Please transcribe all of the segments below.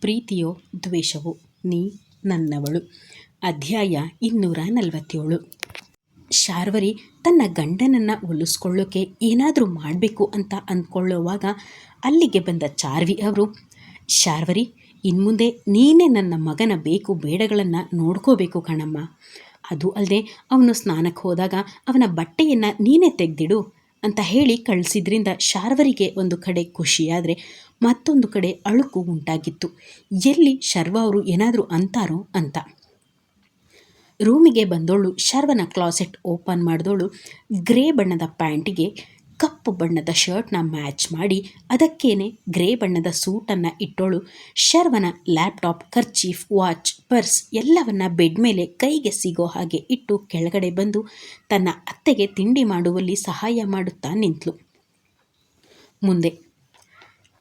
ಪ್ರೀತಿಯೋ ದ್ವೇಷವೋ ನೀ ನನ್ನವಳು. ಅಧ್ಯಾಯ ಇನ್ನೂರ ನಲವತ್ತೇಳು. ಶಾರ್ವರಿ ತನ್ನ ಗಂಡನನ್ನು ಒಲಿಸ್ಕೊಳ್ಳೋಕೆ ಏನಾದರೂ ಮಾಡಬೇಕು ಅಂತ ಅಂದ್ಕೊಳ್ಳೋವಾಗ ಅಲ್ಲಿಗೆ ಬಂದ ಚಾರ್ವಿ ಅವರು, ಶಾರ್ವರಿ, ಇನ್ಮುಂದೆ ನೀನೇ ನನ್ನ ಮಗನ ಬೇಕು ಬೇಡಗಳನ್ನು ನೋಡ್ಕೋಬೇಕು ಕಣಮ್ಮ. ಅದು ಅಲ್ಲದೆ ಅವನು ಸ್ನಾನಕ್ಕೆ ಹೋದಾಗ ಅವನ ಬಟ್ಟೆಯನ್ನು ನೀನೇ ತೆಗೆದಿಡು. ಅಂತ ಹೇಳಿ ಕಳಿಸಿದ್ರಿಂದ ಶಾರ್ವರಿಗೆ ಒಂದು ಕಡೆ ಖುಷಿಯಾದರೆ ಮತ್ತೊಂದು ಕಡೆ ಅಳುಕು ಉಂಟಾಗಿತ್ತು. ಎಲ್ಲಿ ಶರ್ವ ಅವರು ಏನಾದರೂ ಅಂತಾರೋ ಅಂತ. ರೂಮಿಗೆ ಬಂದೋಳು, ಶರ್ವನ ಕ್ಲಾಸೆಟ್ ಓಪನ್ ಮಾಡಿದೋಳು, ಗ್ರೇ ಬಣ್ಣದ ಪ್ಯಾಂಟಿಗೆ ಕಪ್ಪು ಬಣ್ಣದ ಶರ್ಟ್ನ ಮ್ಯಾಚ್ ಮಾಡಿ ಅದಕ್ಕೇನೆ ಗ್ರೇ ಬಣ್ಣದ ಸೂಟನ್ನು ಇಟ್ಟೋಳು. ಶರ್ವನ ಲ್ಯಾಪ್ಟಾಪ್, ಕರ್ಚೀಫ್, ವಾಚ್, ಪರ್ಸ್ ಎಲ್ಲವನ್ನ ಬೆಡ್ ಮೇಲೆ ಕೈಗೆ ಸಿಗೋ ಹಾಗೆ ಇಟ್ಟು ಕೆಳಗಡೆ ಬಂದು ತನ್ನ ಅತ್ತೆಗೆ ತಿಂಡಿ ಮಾಡುವಲ್ಲಿ ಸಹಾಯ ಮಾಡುತ್ತಾ ನಿಂತಳು ಮುಂದೆ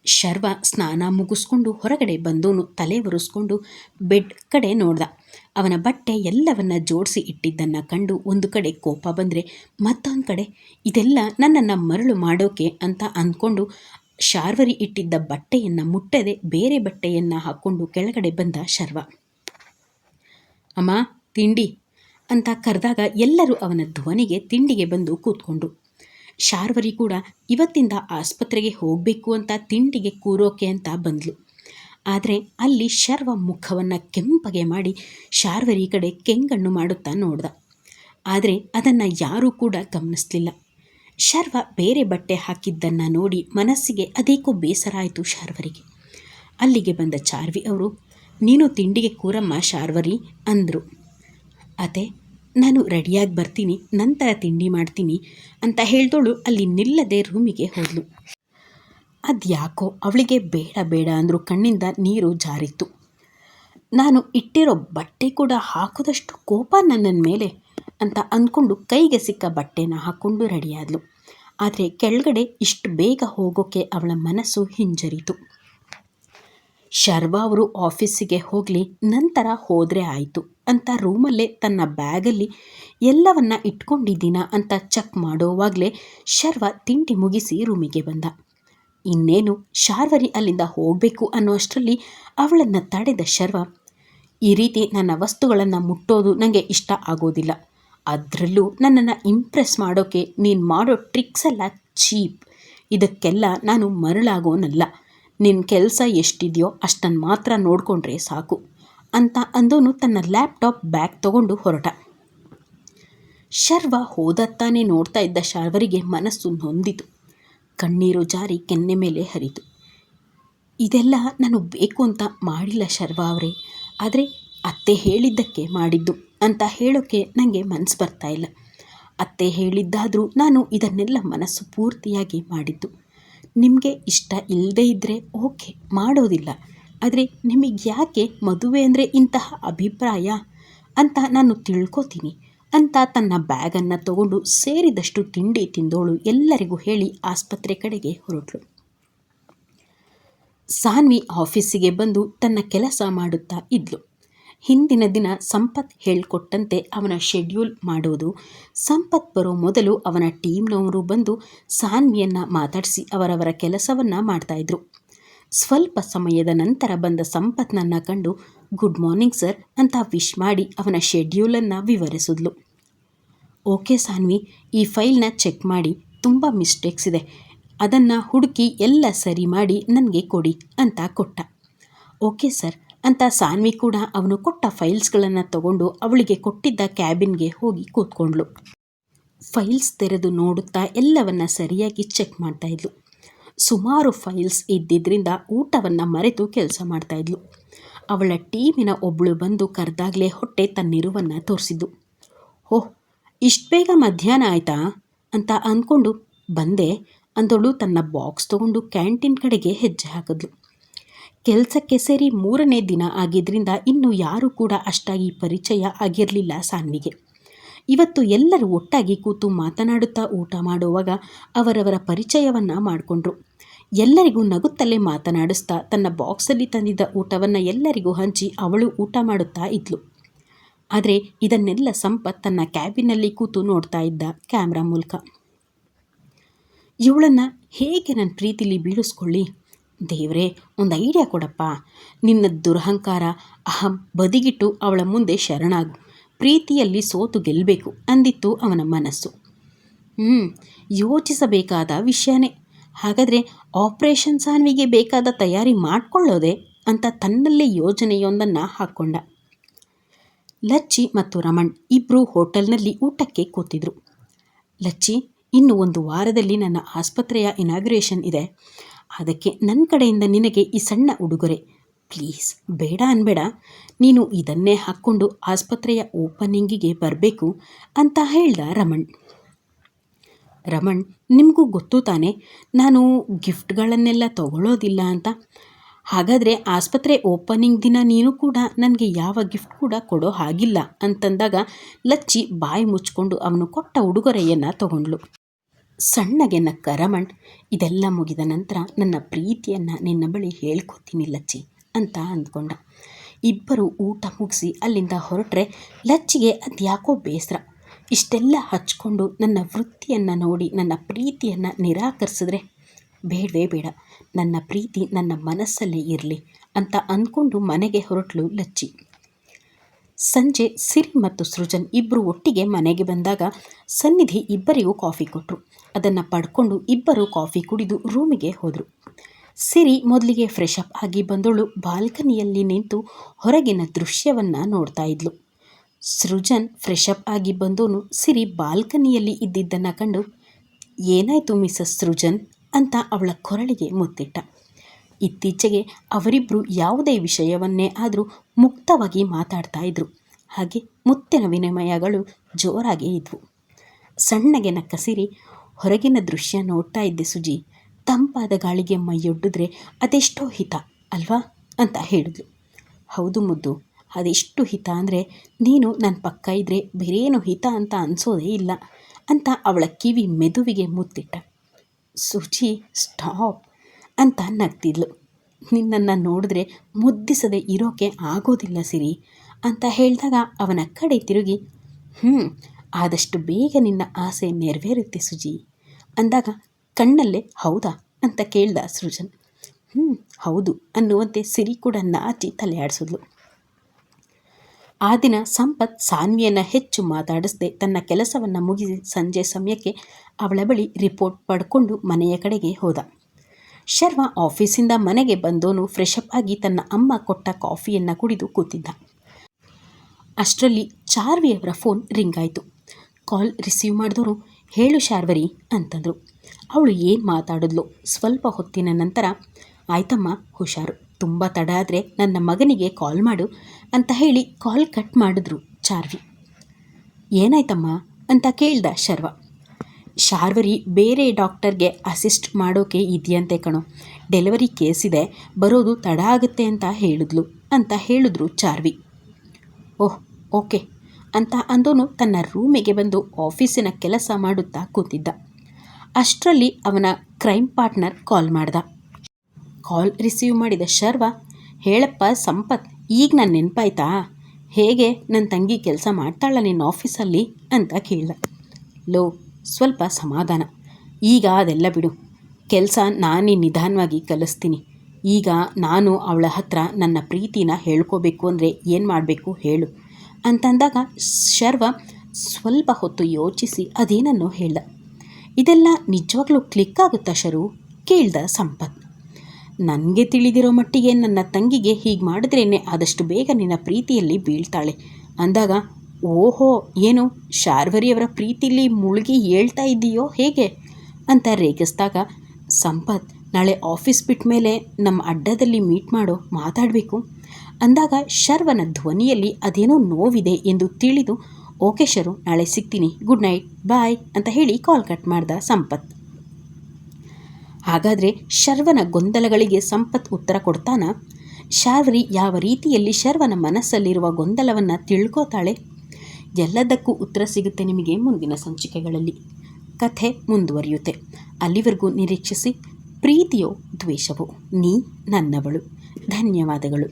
ಶರ್ವ ಸ್ನಾನ ಮುಗಿಸ್ಕೊಂಡು ಹೊರಗಡೆ ಬಂದೋನು. ತಲೆ ಒರೆಸ್ಕೊಂಡು ಬೆಡ್ ಕಡೆ ನೋಡ್ದ. ಅವನ ಬಟ್ಟೆ ಎಲ್ಲವನ್ನ ಜೋಡಿಸಿ ಇಟ್ಟಿದ್ದನ್ನು ಕಂಡು ಒಂದು ಕಡೆ ಕೋಪ ಬಂದರೆ ಮತ್ತೊಂದು ಕಡೆ, ಇದೆಲ್ಲ ನನ್ನನ್ನು ಮರಳು ಮಾಡೋಕೆ ಅಂತ ಅಂದ್ಕೊಂಡು ಶಾರ್ವರಿ ಇಟ್ಟಿದ್ದ ಬಟ್ಟೆಯನ್ನು ಮುಟ್ಟದೆ ಬೇರೆ ಬಟ್ಟೆಯನ್ನು ಹಾಕ್ಕೊಂಡು ಕೆಳಗಡೆ ಬಂದ ಶರ್ವ. ಅಮ್ಮ, ತಿಂಡಿ ಅಂತ ಕರೆದಾಗ ಎಲ್ಲರೂ ಅವನ ಧ್ವನಿಗೆ ತಿಂಡಿಗೆ ಬಂದು ಕೂತ್ಕೊಂಡು. ಶಾರ್ವರಿ ಕೂಡ ಇವತ್ತಿಂದ ಆಸ್ಪತ್ರೆಗೆ ಹೋಗಬೇಕು ಅಂತ ತಿಂಡಿಗೆ ಕೂರೋಕೆ ಅಂತ ಬಂದ್ಲು. ಆದರೆ ಅಲ್ಲಿ ಶರ್ವ ಮುಖವನ್ನು ಕೆಂಪಗೆ ಮಾಡಿ ಶಾರ್ವರಿ ಕಡೆ ಕೆಂಗಣ್ಣು ಮಾಡುತ್ತಾ ನೋಡ್ದ. ಆದರೆ ಅದನ್ನು ಯಾರೂ ಕೂಡ ಗಮನಿಸಲಿಲ್ಲ. ಶರ್ವ ಬೇರೆ ಬಟ್ಟೆ ಹಾಕಿದ್ದನ್ನು ನೋಡಿ ಮನಸ್ಸಿಗೆ ಅದೇಕೋ ಬೇಸರ ಆಯಿತು ಶಾರ್ವರಿಗೆ. ಅಲ್ಲಿಗೆ ಬಂದ ಚಾರ್ವಿ ಅವರು, ನೀನು ತಿಂಡಿಗೆ ಕೂರಮ್ಮ ಶಾರ್ವರಿ ಅಂದರು. ಅದೇ ನಾನು ರೆಡಿಯಾಗಿ ಬರ್ತೀನಿ, ನಂತರ ತಿಂಡಿ ಮಾಡ್ತೀನಿ ಅಂತ ಹೇಳ್ದೋಳು ಅಲ್ಲಿ ನಿಲ್ಲದೆ ರೂಮಿಗೆ ಹೋದಳು ಅದ್ಯಾಕೋ ಅವಳಿಗೆ ಬೇಡ ಬೇಡ ಅಂದರು ಕಣ್ಣಿಂದ ನೀರು ಜಾರಿತ್ತು. ನಾನು ಇಟ್ಟಿರೋ ಬಟ್ಟೆ ಕೂಡ ಹಾಕೋದಷ್ಟು ಕೋಪ ನನ್ನ ಮೇಲೆ ಅಂತ ಅಂದ್ಕೊಂಡು ಕೈಗೆ ಸಿಕ್ಕ ಬಟ್ಟೆನ ಹಾಕ್ಕೊಂಡು ರೆಡಿಯಾದಳು ಆದರೆ ಕೆಳಗಡೆ ಇಷ್ಟು ಬೇಗ ಹೋಗೋಕ್ಕೆ ಅವಳ ಮನಸ್ಸು ಹಿಂಜರಿತು. ಶರ್ವಾ ಅವರು ಆಫೀಸಿಗೆ ಹೋಗಲಿ, ನಂತರ ಹೋದರೆ ಆಯಿತು ಅಂತ ರೂಮಲ್ಲೇ ತನ್ನ ಬ್ಯಾಗಲ್ಲಿ ಎಲ್ಲವನ್ನ ಇಟ್ಕೊಂಡಿದ್ದೀನ ಅಂತ ಚೆಕ್ ಮಾಡೋವಾಗಲೇ ಶರ್ವ ತಿಂಡಿ ಮುಗಿಸಿ ರೂಮಿಗೆ ಬಂದ. ಇನ್ನೇನು ಶಾರ್ವರಿ ಅಲ್ಲಿಂದ ಹೋಗಬೇಕು ಅನ್ನೋಷ್ಟರಲ್ಲಿ ಅವಳನ್ನು ತಡೆದ ಶರ್ವ, ಈ ರೀತಿ ನನ್ನ ವಸ್ತುಗಳನ್ನು ಮುಟ್ಟೋದು ನನಗೆ ಇಷ್ಟ ಆಗೋದಿಲ್ಲ. ಅದರಲ್ಲೂ ನನ್ನನ್ನು ಇಂಪ್ರೆಸ್ ಮಾಡೋಕ್ಕೆ ನೀನು ಮಾಡೋ ಟ್ರಿಕ್ಸ್ ಎಲ್ಲ ಚೀಪ್ ಇದಕ್ಕೆಲ್ಲ ನಾನು ಮರಳಾಗೋನಲ್ಲ. ನಿನ್ನ ಕೆಲಸ ಎಷ್ಟಿದೆಯೋ ಅಷ್ಟನ್ನು ಮಾತ್ರ ನೋಡಿಕೊಂಡ್ರೆ ಸಾಕು ಅಂತ ಅಂದೋನು ತನ್ನ ಲ್ಯಾಪ್ಟಾಪ್ ಬ್ಯಾಗ್ ತಗೊಂಡು ಹೊರಟ. ಶರ್ವ ಹೋದತ್ತಾನೆ ನೋಡ್ತಾ ಇದ್ದ ಶಾರ್ವರಿಗೆ ಮನಸ್ಸು ನೊಂದಿತು. ಕಣ್ಣೀರು ಜಾರಿ ಕೆನ್ನೆ ಮೇಲೆ ಹರಿತು. ಇದೆಲ್ಲ ನಾನು ಬೇಕು ಅಂತ ಮಾಡಿಲ್ಲ ಶರ್ವ ಅವರೇ. ಆದರೆ ಅತ್ತೆ ಹೇಳಿದ್ದಕ್ಕೆ ಮಾಡಿದ್ದು ಅಂತ ಹೇಳೋಕ್ಕೆ ನನಗೆ ಮನಸ್ಸು ಬರ್ತಾ ಇಲ್ಲ. ಅತ್ತೆ ಹೇಳಿದ್ದಾದರೂ ನಾನು ಇದನ್ನೆಲ್ಲ ಮನಸ್ಸು ಪೂರ್ತಿಯಾಗಿ ಮಾಡಿದ್ದು. ನಿಮಗೆ ಇಷ್ಟ ಇಲ್ಲದೇ ಇದ್ದರೆ ಓಕೆ, ಮಾಡೋದಿಲ್ಲ. ಆದರೆ ನಿಮಗೆ ಯಾಕೆ ಮದುವೆ ಅಂದರೆ ಇಂತಹ ಅಭಿಪ್ರಾಯ ಅಂತ ನಾನು ತಿಳ್ಕೊತೀನಿ. ಅಂತ ತನ್ನ ಬ್ಯಾಗನ್ನು ತಗೊಂಡು ಸೇರಿದಷ್ಟು ತಿಂಡಿ ತಿಂದೋಳು ಎಲ್ಲರಿಗೂ ಹೇಳಿ ಆಸ್ಪತ್ರೆ ಕಡೆಗೆ ಹೊರಟಳು ಸಾನ್ವಿ ಆಫೀಸಿಗೆ ಬಂದು ತನ್ನ ಕೆಲಸ ಮಾಡುತ್ತಾ ಇದ್ಲು. ಹಿಂದಿನ ದಿನ ಸಂಪತ್ ಹೇಳಿಕೊಟ್ಟಂತೆ ಅವನ ಶೆಡ್ಯೂಲ್ ಮಾಡೋದು. ಸಂಪತ್ ಬರೋ ಮೊದಲು ಅವನ ಟೀಮ್ನವರು ಬಂದು ಸಾನ್ವಿಯನ್ನು ಮಾತಾಡಿಸಿ ಅವರವರ ಕೆಲಸವನ್ನು ಮಾಡ್ತಾಯಿದ್ರು ಸ್ವಲ್ಪ ಸಮಯದ ನಂತರ ಬಂದ ಸಂಪತ್ನನ್ನು ಕಂಡು, ಗುಡ್ ಮಾರ್ನಿಂಗ್ ಸರ್ ಅಂತ ವಿಶ್ ಮಾಡಿ ಅವನ ಶೆಡ್ಯೂಲನ್ನು ವಿವರಿಸಿದ್ಲು. ಓಕೆ ಸಾನ್ವಿ, ಈ ಫೈಲ್ನ ಚೆಕ್ ಮಾಡಿ. ತುಂಬ ಮಿಸ್ಟೇಕ್ಸ್ ಇದೆ. ಅದನ್ನು ಹುಡುಕಿ ಎಲ್ಲ ಸರಿ ಮಾಡಿ ನನಗೆ ಕೊಡಿ ಅಂತ ಕೊಟ್ಟ. ಓಕೆ ಸರ್ ಅಂತ ಸಾನ್ವಿ ಕೂಡ ಅವನು ಕೊಟ್ಟ ಫೈಲ್ಸ್ಗಳನ್ನು ತಗೊಂಡು ಅವಳಿಗೆ ಕೊಟ್ಟಿದ್ದ ಕ್ಯಾಬಿನ್ಗೆ ಹೋಗಿ ಕೂತ್ಕೊಂಡ್ಳು. ಫೈಲ್ಸ್ ತೆರೆದು ನೋಡುತ್ತಾ ಎಲ್ಲವನ್ನ ಸರಿಯಾಗಿ ಚೆಕ್ ಮಾಡ್ತಾ ಇದ್ಲು. ಸುಮಾರು ಫೈಲ್ಸ್ ಇದ್ದಿದ್ದರಿಂದ ಊಟವನ್ನು ಮರೆತು ಕೆಲಸ ಮಾಡ್ತಾಯಿದ್ಲು ಅವಳ ಟೀಮಿನ ಒಬ್ಬಳು ಬಂದು ಕರೆದಾಗಲೇ ಹೊಟ್ಟೆ ತನ್ನಿರುವನ್ನು ತೋರಿಸಿದ್ದು. ಓಹ್ ಇಷ್ಟು ಬೇಗ ಮಧ್ಯಾಹ್ನ ಆಯಿತಾ ಅಂತ ಅಂದ್ಕೊಂಡು ಬಂದೆ. ಅಂದಳು ತನ್ನ ಬಾಕ್ಸ್ ತಗೊಂಡು ಕ್ಯಾಂಟೀನ್ ಕಡೆಗೆ ಹೆಜ್ಜೆ ಹಾಕಿದ್ಲು. ಕೆಲಸಕ್ಕೆ ಸೇರಿ ಮೂರನೇ ದಿನ ಆಗಿದ್ದರಿಂದ ಇನ್ನು ಯಾರೂ ಕೂಡ ಅಷ್ಟಾಗಿ ಪರಿಚಯ ಆಗಿರಲಿಲ್ಲ ಸಾನ್ವಿಗೆ. ಇವತ್ತು ಎಲ್ಲರೂ ಒಟ್ಟಾಗಿ ಕೂತು ಮಾತನಾಡುತ್ತಾ ಊಟ ಮಾಡುವಾಗ ಅವರವರ ಪರಿಚಯವನ್ನು ಮಾಡಿಕೊಂಡ್ರು. ಎಲ್ಲರಿಗೂ ನಗುತ್ತಲೇ ಮಾತನಾಡಿಸ್ತಾ ತನ್ನ ಬಾಕ್ಸಲ್ಲಿ ತಂದಿದ್ದ ಊಟವನ್ನು ಎಲ್ಲರಿಗೂ ಹಂಚಿ ಅವಳು ಊಟ ಮಾಡುತ್ತಾ ಇದ್ಲು. ಆದರೆ ಇದನ್ನೆಲ್ಲ ಸಂಪತ್ ತನ್ನ ಕ್ಯಾಬಿನಲ್ಲಿ ಕೂತು ನೋಡ್ತಾ ಇದ್ದ ಕ್ಯಾಮ್ರಾ ಮೂಲಕ. ಇವಳನ್ನು ಹೇಗೆ ನನ್ನ ಪ್ರೀತಿಲಿ ಬೀಳಿಸ್ಕೊಳ್ಳಿ? ದೇವರೇ, ಒಂದು ಐಡಿಯಾ ಕೊಡಪ್ಪ. ನಿನ್ನ ದುರಹಂಕಾರ ಅಹಂ ಬದಿಗಿಟ್ಟು ಅವಳ ಮುಂದೆ ಶರಣಾಗು. ಪ್ರೀತಿಯಲ್ಲಿ ಸೋತು ಗೆಲ್ಲಬೇಕು ಅಂದಿತ್ತು ಅವನ ಮನಸ್ಸು. ಹ್ಞೂ ಯೋಚಿಸಬೇಕಾದ ವಿಷಯನೇ. ಹಾಗಾದರೆ ಆಪರೇಷನ್ ಸಾನ್ವಿಗೆ ಬೇಕಾದ ತಯಾರಿ ಮಾಡಿಕೊಳ್ಳೋದೆ? ಅಂತ ತನ್ನಲ್ಲೇ ಯೋಜನೆಯೊಂದನ್ನು ಹಾಕ್ಕೊಂಡ ಲಚ್ಚಿ ಮತ್ತು ರಮಣ್ ಇಬ್ಬರು ಹೋಟೆಲ್ನಲ್ಲಿ ಊಟಕ್ಕೆ ಕೂತಿದ್ರು. ಲಚ್ಚಿ, ಇನ್ನು ಒಂದು ವಾರದಲ್ಲಿ ನನ್ನ ಆಸ್ಪತ್ರೆಯ ಇನಾಗ್ರೇಷನ್ ಇದೆ. ಅದಕ್ಕೆ ನನ್ನ ಕಡೆಯಿಂದ ನಿನಗೆ ಈ ಸಣ್ಣ ಉಡುಗೊರೆ. ಪ್ಲೀಸ್, ಬೇಡ ಅನ್ಬೇಡ. ನೀನು ಇದನ್ನೇ ಹಾಕ್ಕೊಂಡು ಆಸ್ಪತ್ರೆಯ ಓಪನಿಂಗಿಗೆ ಬರಬೇಕು ಅಂತ ಹೇಳ್ದ ರಮಣ್. ರಮಣ್, ನಿಮಗೂ ಗೊತ್ತು ತಾನೆ, ನಾನು ಗಿಫ್ಟ್ಗಳನ್ನೆಲ್ಲ ತಗೊಳ್ಳೋದಿಲ್ಲ ಅಂತ. ಹಾಗಾದರೆ ಆಸ್ಪತ್ರೆ ಓಪನಿಂಗ್ ದಿನ ನೀನು ಕೂಡ ನನಗೆ ಯಾವ ಗಿಫ್ಟ್ ಕೂಡ ಕೊಡೋ ಹಾಗಿಲ್ಲ ಅಂತಂದಾಗ ಲಚ್ಚಿ ಬಾಯಿ ಮುಚ್ಕೊಂಡು ಅವನು ಕೊಟ್ಟ ಉಡುಗೊರೆಯನ್ನು ತಗೊಂಡ್ಳು ಸಣ್ಣಗೆ ನಕ್ಕ ರಮಣ್, ಇದೆಲ್ಲ ಮುಗಿದ ನಂತರ ನನ್ನ ಪ್ರೀತಿಯನ್ನು ನಿನ್ನ ಬಳಿ ಹೇಳ್ಕೊತೀನಿ ಲಚ್ಚಿ ಅಂತ ಅಂದ್ಕೊಂಡ. ಇಬ್ಬರು ಊಟ ಮುಗಿಸಿ ಅಲ್ಲಿಂದ ಹೊರಟ್ರೆ ಲಚ್ಚಿಗೆ ಅದ್ಯಾಕೋ ಬೇಸರ. ಇಷ್ಟೆಲ್ಲ ಹಚ್ಕೊಂಡು ನನ್ನ ವೃತ್ತಿಯನ್ನು ನೋಡಿ ನನ್ನ ಪ್ರೀತಿಯನ್ನು ನಿರಾಕರಿಸಿದ್ರೆ ಬೇಡವೇ ಬೇಡ. ನನ್ನ ಪ್ರೀತಿ ನನ್ನ ಮನಸ್ಸಲ್ಲೇ ಇರಲಿ ಅಂತ ಅಂದ್ಕೊಂಡು ಮನೆಗೆ ಹೊರಟಳು ಲಚ್ಚಿ. ಸಂಜೆ ಸಿರಿ ಮತ್ತು ಸೃಜನ್ ಇಬ್ಬರು ಒಟ್ಟಿಗೆ ಮನೆಗೆ ಬಂದಾಗ ಸನ್ನಿಧಿ ಇಬ್ಬರಿಗೂ ಕಾಫಿ ಕೊಟ್ಟರು ಅದನ್ನು ಪಡ್ಕೊಂಡು ಇಬ್ಬರು ಕಾಫಿ ಕುಡಿದು ರೂಮಿಗೆ ಹೋದರು. ಸಿರಿ ಮೊದಲಿಗೆ ಫ್ರೆಶ್ ಅಪ್ ಆಗಿ ಬಂದಳು. ಬಾಲ್ಕನಿಯಲ್ಲಿ ನಿಂತು ಹೊರಗಿನ ದೃಶ್ಯವನ್ನು ನೋಡ್ತಾ ಇದ್ಲು. ಸೃಜನ್ ಫ್ರೆಶ್ ಅಪ್ ಆಗಿ ಬಂದವನು ಸಿರಿ ಬಾಲ್ಕನಿಯಲ್ಲಿ ಇದ್ದಿದ್ದನ್ನು ಕಂಡು, ಏನಾಯಿತು ಮಿಸಸ್ ಸೃಜನ್? ಅಂತ ಅವಳ ಕೊರಳಿಗೆ ಮುತ್ತಿಟ್ಟ. ಇತ್ತೀಚೆಗೆ ಅವರಿಬ್ಬರು ಯಾವುದೇ ವಿಷಯವನ್ನೇ ಆದರೂ ಮುಕ್ತವಾಗಿ ಮಾತಾಡ್ತಾ ಇದ್ರು. ಹಾಗೆ ಮುತ್ತಿನ ವಿನಿಮಯಗಳು ಜೋರಾಗೇ ಇದ್ವು. ಸಣ್ಣಗೆ ನಕ್ಕಸಿರಿ, ಹೊರಗಿನ ದೃಶ್ಯ ನೋಡ್ತಾ ಇದ್ದೆ ಸುಜಿ. ತಂಪಾದ ಗಾಳಿಗೆ ಮೈಯೊಡ್ಡಿದ್ರೆ ಅದೆಷ್ಟೋ ಹಿತ, ಅಲ್ವಾ? ಅಂತ ಹೇಳಿದ್ಲು. ಹೌದು ಮುದ್ದು, ಅದೆಷ್ಟು ಹಿತ ಅಂದರೆ ನೀನು ನನ್ನ ಪಕ್ಕ ಇದ್ದರೆ ಬೇರೇನು ಹಿತ ಅಂತ ಅನಿಸೋದೇ ಇಲ್ಲ ಅಂತ ಅವಳ ಕಿವಿ ಮೆದುವಿಗೆ ಮುತ್ತಿಟ್ಟ. ಸುಚಿ, ಸ್ಟಾಪ್ ಅಂತ ನಗ್ತಿದ್ಲು. ನಿನ್ನನ್ನು ನೋಡಿದ್ರೆ ಮುದ್ದಿಸದೆ ಇರೋಕೆ ಆಗೋದಿಲ್ಲ ಸಿರಿ ಅಂತ ಹೇಳಿದಾಗ ಅವನ ಕಡೆ ತಿರುಗಿ ಹ್ಞೂ ಆದಷ್ಟು ಬೇಗ ನಿನ್ನ ಆಸೆ ನೆರವೇರುತ್ತೆ ಸುಜಿ ಅಂದಾಗ ಕಣ್ಣಲ್ಲೇ ಹೌದಾ ಅಂತ ಕೇಳ್ದ ಸೃಜನ್. ಹ್ಞೂ ಹೌದು ಅನ್ನುವಂತೆ ಸಿರಿ ಕೂಡ ನಾಚಿ ತಲೆ ಆಡಿಸಿದ್ಲು ಆ ದಿನ ಸಂಪತ್ ಸಾನ್ವಿಯನ್ನು ಹೆಚ್ಚು ಮಾತಾಡಿಸದೆ ತನ್ನ ಕೆಲಸವನ್ನು ಮುಗಿಸಿ ಸಂಜೆ ಸಮಯಕ್ಕೆ ಅವಳ ಬಳಿ ರಿಪೋರ್ಟ್ ಪಡ್ಕೊಂಡು ಮನೆಯ ಕಡೆಗೆ ಹೋದ. ಶರ್ವ ಆಫೀಸಿಂದ ಮನೆಗೆ ಬಂದೋನು ಫ್ರೆಶಪ್ ಆಗಿ ತನ್ನ ಅಮ್ಮ ಕೊಟ್ಟ ಕಾಫಿಯನ್ನು ಕುಡಿದು ಕೂತಿದ್ದ. ಅಷ್ಟರಲ್ಲಿ ಚಾರ್ವಿಯವರ ಫೋನ್ ರಿಂಗ್ ಆಯಿತು. ಕಾಲ್ ರಿಸೀವ್ ಮಾಡಿದವರು ಹೇಳು ಶಾರ್ವರಿ, ಅಂತಂದರು. ಅವಳು ಏನು ಮಾತಾಡಿದ್ಲು? ಸ್ವಲ್ಪ ಹೊತ್ತಿನ ನಂತರ, ಆಯ್ತಮ್ಮ, ಹುಷಾರು. ತುಂಬ ತಡ ಆದರೆ ನನ್ನ ಮಗನಿಗೆ ಕಾಲ್ ಮಾಡು ಅಂತ ಹೇಳಿ ಕಾಲ್ ಕಟ್ ಮಾಡಿದ್ರು ಚಾರ್ವಿ. ಏನಾಯ್ತಮ್ಮ ಅಂತ ಕೇಳ್ದ ಶರ್ವ. ಶಾರ್ವರಿ ಬೇರೆ ಡಾಕ್ಟರ್ಗೆ ಅಸಿಸ್ಟ್ ಮಾಡೋಕೆ ಇದೆಯಂತೆ ಕಣೋ. ಡೆಲಿವರಿ ಕೇಸ್ ಇದೆ, ಬರೋದು ತಡ ಆಗುತ್ತೆ ಅಂತ ಹೇಳಿದ್ಲು ಅಂತ ಹೇಳಿದ್ರು ಚಾರ್ವಿ. ಓಹ್, ಓಕೆ ಅಂತ ಅಂದೋನು ತನ್ನ ರೂಮಿಗೆ ಬಂದು ಆಫೀಸಿನ ಕೆಲಸ ಮಾಡುತ್ತಾ ಕೂತಿದ್ದ. ಅಷ್ಟರಲ್ಲಿ ಅವನ ಕ್ರೈಮ್ ಪಾರ್ಟ್ನರ್ ಕಾಲ್ ಮಾಡ್ದ. ಕಾಲ್ ರಿಸೀವ್ ಮಾಡಿದ ಶರ್ವ, ಹೇಳಪ್ಪ ಸಂಪತ್, ಈಗ ನನ್ನ ನೆನಪಾಯ್ತಾ? ಹೇಗೆ ನನ್ನ ತಂಗಿ ಕೆಲಸ ಮಾಡ್ತಾಳ ನಿನ್ನ ಆಫೀಸಲ್ಲಿ ಅಂತ ಕೇಳ್ದ. ಲೋ, ಸ್ವಲ್ಪ ಸಮಾಧಾನ. ಈಗ ಅದೆಲ್ಲ ಬಿಡು. ಕೆಲಸ ನಾನೇ ನಿಧಾನವಾಗಿ ಕಲಿಸ್ತೀನಿ. ಈಗ ನಾನು ಅವಳ ಹತ್ರ ನನ್ನ ಪ್ರೀತಿನ ಹೇಳ್ಕೋಬೇಕು ಅಂದರೆ ಏನು ಮಾಡಬೇಕು ಹೇಳು. ಅಂತಂದಾಗ ಶರ್ವ ಸ್ವಲ್ಪ ಹೊತ್ತು ಯೋಚಿಸಿ ಅದೇನನ್ನೋ ಹೇಳ್ದ. ಇದೆಲ್ಲ ನಿಜವಾಗ್ಲೂ ಕ್ಲಿಕ್ ಆಗುತ್ತಾ ಶರು? ಕೇಳ್ದ ಸಂಪತ್. ನನಗೆ ತಿಳಿದಿರೋ ಮಟ್ಟಿಗೆ ನನ್ನ ತಂಗಿಗೆ ಹೀಗೆ ಮಾಡಿದ್ರೇ ಆದಷ್ಟು ಬೇಗ ನಿನ್ನ ಪ್ರೀತಿಯಲ್ಲಿ ಬೀಳ್ತಾಳೆ. ಅಂದಾಗ, ಓಹೋ, ಏನು ಶಾರ್ವರಿಯವರ ಪ್ರೀತಿಲಿ ಮುಳುಗಿ ಹೇಳ್ತಾ ಇದ್ದೀಯೋ ಹೇಗೆ? ಅಂತ ರೇಗಿಸಿದಾಗ, ಸಂಪತ್, ನಾಳೆ ಆಫೀಸ್ ಬಿಟ್ಟ ಮೇಲೆ ನಮ್ಮ ಅಡ್ಡದಲ್ಲಿ ಮೀಟ್ ಮಾಡೋ ಮಾತಾಡಬೇಕು. ಅಂದಾಗ, ಶರ್ವನ ಧ್ವನಿಯಲ್ಲಿ ಅದೇನೋ ನೋವಿದೆ ಎಂದು ತಿಳಿದು, ಓಕೆ ಶರು, ನಾಳೆ ಸಿಗ್ತೀನಿ, ಗುಡ್ ನೈಟ್, ಬಾಯ್ ಅಂತ ಹೇಳಿ ಕಾಲ್ ಕಟ್ ಮಾಡ್ದ ಸಂಪತ್. ಹಾಗಾದರೆ ಶರ್ವನ ಗೊಂದಲಗಳಿಗೆ ಸಂಪತ್ ಉತ್ತರ ಕೊಡ್ತಾನ? ಶಾರ್ವರಿ ಯಾವ ರೀತಿಯಲ್ಲಿ ಶರ್ವನ ಮನಸ್ಸಲ್ಲಿರುವ ಗೊಂದಲವನ್ನು ತಿಳ್ಕೋತಾಳೆ? ಎಲ್ಲದಕ್ಕೂ ಉತ್ತರ ಸಿಗುತ್ತೆ ನಿಮಗೆ ಮುಂದಿನ ಸಂಚಿಕೆಗಳಲ್ಲಿ. ಕಥೆ ಮುಂದುವರಿಯುತ್ತೆ. ಅಲ್ಲಿವರೆಗೂ ನಿರೀಕ್ಷಿಸಿ, ಪ್ರೀತಿಯೋ ದ್ವೇಷವೋ, ನೀ ನನ್ನವಳು. ಧನ್ಯವಾದಗಳು.